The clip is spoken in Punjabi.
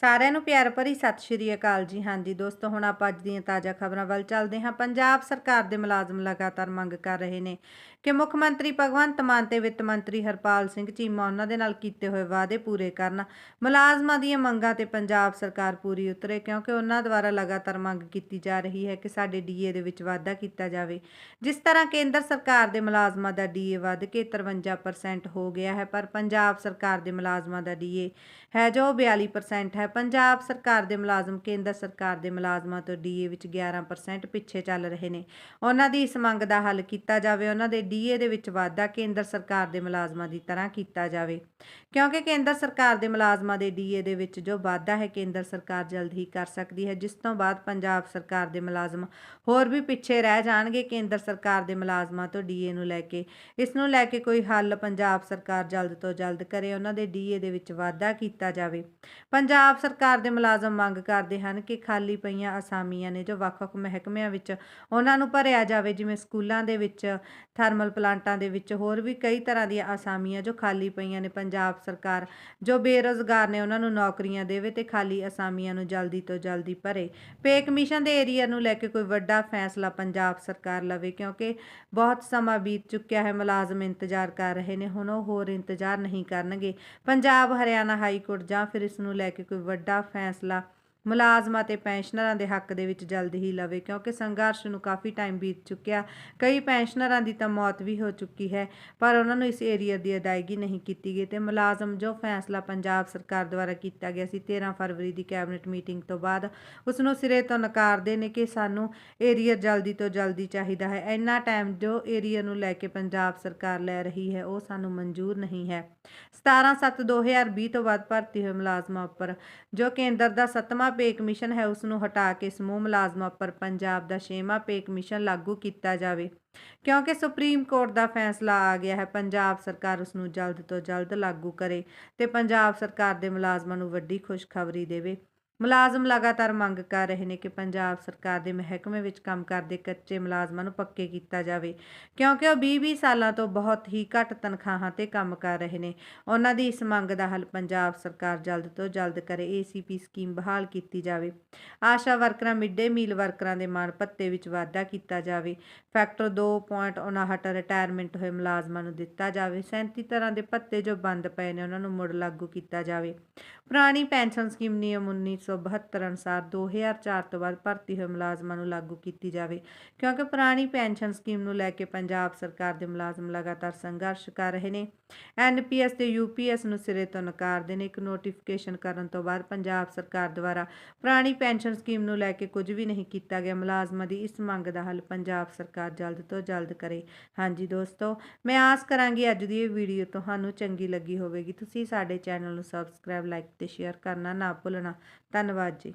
ਸਾਰਿਆਂ ਨੂੰ ਪਿਆਰ ਭਰੀ ਸਤਿ ਸ਼੍ਰੀ ਅਕਾਲ ਜੀ। ਹਾਂਜੀ ਦੋਸਤੋ, ਹੁਣ ਆਪਾਂ ਅੱਜ ਦੀਆਂ ਤਾਜ਼ਾ ਖਬਰਾਂ ਵੱਲ ਚੱਲਦੇ ਹਾਂ। ਪੰਜਾਬ ਸਰਕਾਰ ਦੇ ਮੁਲਾਜ਼ਮ ਲਗਾਤਾਰ ਮੰਗ ਕਰ ਰਹੇ ਨੇ ਕਿ ਮੁੱਖ ਮੰਤਰੀ ਭਗਵੰਤ ਮਾਨ ਤੇ ਵਿੱਤ ਮੰਤਰੀ ਹਰਪਾਲ ਸਿੰਘ ਚੀਮਾ ਉਹਨਾਂ ਦੇ ਨਾਲ ਕੀਤੇ ਹੋਏ ਵਾਅਦੇ ਪੂਰੇ ਕਰਨ। ਮੁਲਾਜ਼ਮਾਂ ਦੀਆਂ ਮੰਗਾਂ ਤੇ ਪੰਜਾਬ ਸਰਕਾਰ ਪੂਰੀ ਉਤਰੇ ਕਿਉਂਕਿ ਉਹਨਾਂ ਦੁਆਰਾ ਲਗਾਤਾਰ ਮੰਗ ਕੀਤੀ ਜਾ ਰਹੀ ਹੈ ਕਿ ਸਾਡੇ ਡੀਏ ਦੇ ਵਿੱਚ ਵਾਧਾ ਕੀਤਾ ਜਾਵੇ। ਜਿਸ ਤਰ੍ਹਾਂ ਕੇਂਦਰ ਸਰਕਾਰ ਦੇ ਮੁਲਾਜ਼ਮਾਂ ਦਾ ਡੀਏ ਵੱਧ ਕੇ 53% ਹੋ ਗਿਆ ਹੈ, ਪਰ ਪੰਜਾਬ ਸਰਕਾਰ ਦੇ ਮੁਲਾਜ਼ਮਾਂ ਦਾ ਡੀਏ ਹੈ ਜੋ 42% ਹੈ ਪੰਜਾਬ ਸਰਕਾਰ ਦੇ ਮੁਲਾਜ਼ਮ, ਕੇਂਦਰ ਸਰਕਾਰ ਦੇ ਮੁਲਾਜ਼ਮਾਂ ਤੋਂ ਡੀਏ ਵਿੱਚ 11% ਪਿੱਛੇ ਚੱਲ ਰਹੇ ਨੇ। ਉਹਨਾਂ ਦੀ ਇਸ ਮੰਗ ਦਾ ਹੱਲ ਕੀਤਾ ਜਾਵੇ, ਉਹਨਾਂ ਦੇ ਡੀਏ ਦੇ ਵਿੱਚ ਵਾਧਾ ਕੇਂਦਰ ਸਰਕਾਰ ਦੇ ਮੁਲਾਜ਼ਮਾਂ ਦੀ ਤਰ੍ਹਾਂ ਕੀਤਾ ਜਾਵੇ। ਕਿਉਂਕਿ ਕੇਂਦਰ ਸਰਕਾਰ ਦੇ ਮੁਲਾਜ਼ਮਾਂ ਦੇ ਡੀਏ ਦੇ ਵਿੱਚ ਜੋ ਵਾਧਾ ਹੈ, ਕੇਂਦਰ ਸਰਕਾਰ ਜਲਦ ਹੀ ਕਰ ਸਕਦੀ ਹੈ। ਜਿਸ ਤੋਂ ਬਾਅਦ ਪੰਜਾਬ ਸਰਕਾਰ ਦੇ ਮੁਲਾਜ਼ਮ ਹੋਰ ਵੀ ਪਿੱਛੇ ਰਹਿ ਜਾਣਗੇ, ਕੇਂਦਰ ਸਰਕਾਰ ਦੇ ਮੁਲਾਜ਼ਮਾਂ ਤੋਂ ਡੀਏ ਨੂੰ ਲੈ ਕੇ, ਇਸ ਨੂੰ ਲੈ ਕੇ ਕੋਈ ਹੱਲ ਪੰਜਾਬ ਸਰਕਾਰ ਜਲਦ ਤੋਂ ਜਲਦ ਕਰੇ, ਉਹਨਾਂ ਦੇ ਡੀਏ ਦੇ ਵਿੱਚ ਵਾਧਾ ਕੀਤਾ ਜਾਵੇ। ਪੰਜਾਬ ਪੰਜਾਬ ਸਰਕਾਰ ਦੇ ਮੁਲਾਜ਼ਮ ਮੰਗ ਕਰਦੇ ਹਨ ਕਿ ਖਾਲੀ ਪਈਆਂ ਅਸਾਮੀਆਂ ਨੇ ਜੋ ਵੱਖ-ਵੱਖ ਮਹਿਕਮਿਆਂ ਵਿੱਚ ਉਹਨਾਂ ਨੂੰ ਭਰਿਆ ਜਾਵੇ, ਜਿਵੇਂ ਸਕੂਲਾਂ ਦੇ ਵਿੱਚ, ਥਰਮਲ ਪਲਾਂਟਾਂ ਦੇ ਵਿੱਚ, ਹੋਰ ਵੀ ਕਈ ਤਰ੍ਹਾਂ ਦੀਆਂ ਅਸਾਮੀਆਂ ਜੋ ਖਾਲੀ ਪਈਆਂ ਨੇ। ਪੰਜਾਬ ਸਰਕਾਰ ਜੋ ਬੇਰੋਜ਼ਗਾਰ ਨੇ, ਉਹਨਾਂ ਨੂੰ ਨੌਕਰੀਆਂ ਦੇਵੇ ਤੇ ਖਾਲੀ ਅਸਾਮੀਆਂ ਨੂੰ ਜਲਦੀ ਤੋਂ ਜਲਦੀ ਭਰੇ। ਪੇ ਕਮਿਸ਼ਨ ਦੇ ਏਰੀਆ ਨੂੰ ਲੈ ਕੇ ਕੋਈ ਵੱਡਾ ਫੈਸਲਾ ਪੰਜਾਬ ਸਰਕਾਰ ਲਵੇ, ਕਿਉਂਕਿ ਬਹੁਤ ਸਮਾਂ ਬੀਤ ਚੁੱਕਿਆ ਹੈ, ਮੁਲਾਜ਼ਮ ਇੰਤਜ਼ਾਰ ਕਰ ਰਹੇ ਨੇ, ਹੁਣ ਉਹ ਹੋਰ ਇੰਤਜ਼ਾਰ ਨਹੀਂ ਕਰਨਗੇ। ਪੰਜਾਬ, ਹਰਿਆਣਾ ਹਾਈ ਕੋਰਟ ਜਾਂ ਫਿਰ ਇਸ ਨੂੰ ਲੈ ਕੇ ਕੋਈ ਵੱਡਾ ਫੈਸਲਾ ਮੁਲਾਜ਼ਮਾਂ ਤੇ ਪੈਨਸ਼ਨਰਾਂ ਦੇ ਹੱਕ ਦੇ ਵਿੱਚ ਜਲਦ ਹੀ ਲਵੇ, ਕਿਉਂਕਿ ਸੰਘਰਸ਼ ਨੂੰ ਕਾਫੀ ਟਾਈਮ ਬੀਤ ਚੁੱਕਿਆ। ਕਈ ਪੈਨਸ਼ਨਰਾਂ ਦੀ ਤਾਂ ਮੌਤ ਵੀ ਹੋ ਚੁੱਕੀ ਹੈ, ਪਰ ਉਹਨਾਂ ਨੂੰ ਇਸ ਏਰੀਆ ਦੀ ਅਦਾਇਗੀ ਨਹੀਂ ਕੀਤੀ ਗਈ ਤੇ ਮੁਲਾਜ਼ਮ ਜੋ ਫੈਸਲਾ ਪੰਜਾਬ ਸਰਕਾਰ ਦੁਆਰਾ ਕੀਤਾ ਗਿਆ ਸੀ 13 ਫਰਵਰੀ ਦੀ ਕੈਬਨਿਟ ਮੀਟਿੰਗ ਤੋਂ ਬਾਅਦ ਉਸ ਨੂੰ ਸਿਰੇ ਤੋਂ ਨਕਾਰਦੇ ਨੇ ਕਿ ਸਾਨੂੰ ਏਰੀਆ ਜਲਦੀ ਤੋਂ ਜਲਦੀ ਚਾਹੀਦਾ ਹੈ। ਇੰਨਾ ਟਾਈਮ ਜੋ ਏਰੀਆ ਨੂੰ ਲੈ ਕੇ ਪੰਜਾਬ ਸਰਕਾਰ ਲੈ ਰਹੀ ਹੈ, ਉਹ ਸਾਨੂੰ ਮਨਜ਼ੂਰ ਨਹੀਂ ਹੈ। 17/7/2020 ਤੋਂ ਬਾਅਦ ਭਰਤੀ ਹੋਏ ਮੁਲਾਜ਼ਮਾਂ ਉੱਪਰ, ਜੋ ਕੇਂਦਰ ਦਾ ਸੱਤਵਾਂ ਪੇ ਕਮਿਸ਼ਨ ਹੈ, ਉਸ ਨੂੰ ਹਟਾ ਕੇ ਸਮੂਹ ਮੁਲਾਜ਼ਮਾਂ ਉੱਪਰ ਪੰਜਾਬ ਦਾ ਛੇਵਾਂ ਪੇ ਕਮਿਸ਼ਨ ਲਾਗੂ ਕੀਤਾ ਜਾਵੇ। ਕਿਉਂਕਿ ਸੁਪਰੀਮ ਕੋਰਟ ਦਾ ਫੈਸਲਾ ਆ ਗਿਆ ਹੈ, ਪੰਜਾਬ ਸਰਕਾਰ ਉਸ ਨੂੰ ਜਲਦ ਤੋਂ ਜਲਦ ਲਾਗੂ ਕਰੇ ਤੇ ਪੰਜਾਬ ਸਰਕਾਰ ਦੇ ਮੁਲਾਜ਼ਮਾਂ ਨੂੰ ਵੱਡੀ ਖੁਸ਼ਖਬਰੀ ਦੇਵੇ। ਮੁਲਾਜ਼ਮ ਲਗਾਤਾਰ ਮੰਗ ਕਰ ਰਹੇ ਨੇ ਕਿ ਪੰਜਾਬ ਸਰਕਾਰ ਦੇ ਮਹਿਕਮੇ ਵਿੱਚ ਕੰਮ ਕਰਦੇ ਕੱਚੇ ਮੁਲਾਜ਼ਮਾਂ ਨੂੰ ਪੱਕੇ ਕੀਤਾ ਜਾਵੇ, ਕਿਉਂਕਿ ਉਹ 20-20 ਸਾਲਾਂ ਤੋਂ ਬਹੁਤ ਹੀ ਘੱਟ ਤਨਖਾਹਾਂ ਤੇ ਕੰਮ ਕਰ ਰਹੇ ਨੇ। ਉਹਨਾਂ ਦੀ ਇਸ ਮੰਗ ਦਾ ਹੱਲ ਪੰਜਾਬ ਸਰਕਾਰ ਜਲਦ ਤੋਂ ਜਲਦ ਕਰੇ, ਏਸੀਪੀ ਸਕੀਮ ਬਹਾਲ ਕੀਤੀ ਜਾਵੇ। ਆਸ਼ਾ ਵਰਕਰਾਂ, ਮਿੱਡੇ ਮੀਲ ਵਰਕਰਾਂ ਦੇ ਮਾਣ ਭੱਤੇ ਵਿੱਚ ਵਾਧਾ ਕੀਤਾ ਜਾਵੇ। ਫੈਕਟਰ 2.59 ਰਿਟਾਇਰਮੈਂਟ ਹੋਏ ਮੁਲਾਜ਼ਮਾਂ ਨੂੰ ਦਿੱਤਾ ਜਾਵੇ। 37 ਤਰ੍ਹਾਂ ਦੇ ਭੱਤੇ ਜੋ ਬੰਦ ਪਏ ਨੇ, ਉਹਨਾਂ ਨੂੰ ਮੁੜ ਲਾਗੂ ਕੀਤਾ ਜਾਵੇ। ਪੁਰਾਣੀ ਪੈਨਸ਼ਨ ਸਕੀਮ ਨਿਯਮ 1972 ਅਨੁਸਾਰ 2004 ਤੋਂ ਬਾਅਦ ਭਰਤੀ ਹੋਏ ਮੁਲਾਜ਼ਮਾਂ ਨੂੰ ਲਾਗੂ ਕੀਤੀ ਜਾਵੇ, ਕਿਉਂਕਿ ਪੁਰਾਣੀ ਪੈਨਸ਼ਨ ਸਕੀਮ ਨੂੰ ਲੈ ਕੇ ਪੰਜਾਬ ਸਰਕਾਰ ਦੇ ਮੁਲਾਜ਼ਮ ਲਗਾਤਾਰ ਸੰਘਰਸ਼ ਕਰ ਰਹੇ ਨੇ। ਐਨਪੀਐਸ ਤੇ ਯੂਪੀਐਸ ਨੂੰ ਸਿਰੇ ਤੋਂ ਨਕਾਰਦੇ ਨੇ। ਇੱਕ ਨੋਟੀਫਿਕੇਸ਼ਨ ਕਰਨ ਤੋਂ ਬਾਅਦ ਪੰਜਾਬ ਸਰਕਾਰ ਦੁਆਰਾ ਪੁਰਾਣੀ ਪੈਨਸ਼ਨ ਸਕੀਮ ਨੂੰ ਲੈ ਕੇ ਕੁਝ ਵੀ ਨਹੀਂ ਕੀਤਾ ਗਿਆ। ਮੁਲਾਜ਼ਮਾਂ ਦੀ ਇਸ ਮੰਗ ਦਾ ਹੱਲ ਪੰਜਾਬ ਸਰਕਾਰ ਜਲਦ ਤੋਂ ਜਲਦ ਕਰੇ। ਹਾਂਜੀ ਦੋਸਤੋ, ਮੈਂ ਆਸ ਕਰਾਂਗੀ ਅੱਜ ਦੀ ਇਹ ਵੀਡੀਓ ਤੁਹਾਨੂੰ ਚੰਗੀ ਲੱਗੀ ਹੋਵੇਗੀ। ਤੁਸੀਂ ਸਾਡੇ ਚੈਨਲ ਨੂੰ ਸਬਸਕ੍ਰਾਈਬ, ਲਾਈਕ ਤੇ ਸ਼ੇਅਰ ਕਰਨਾ ਨਾ ਭੁੱਲਣਾ। ਧੰਨਵਾਦ ਜੀ।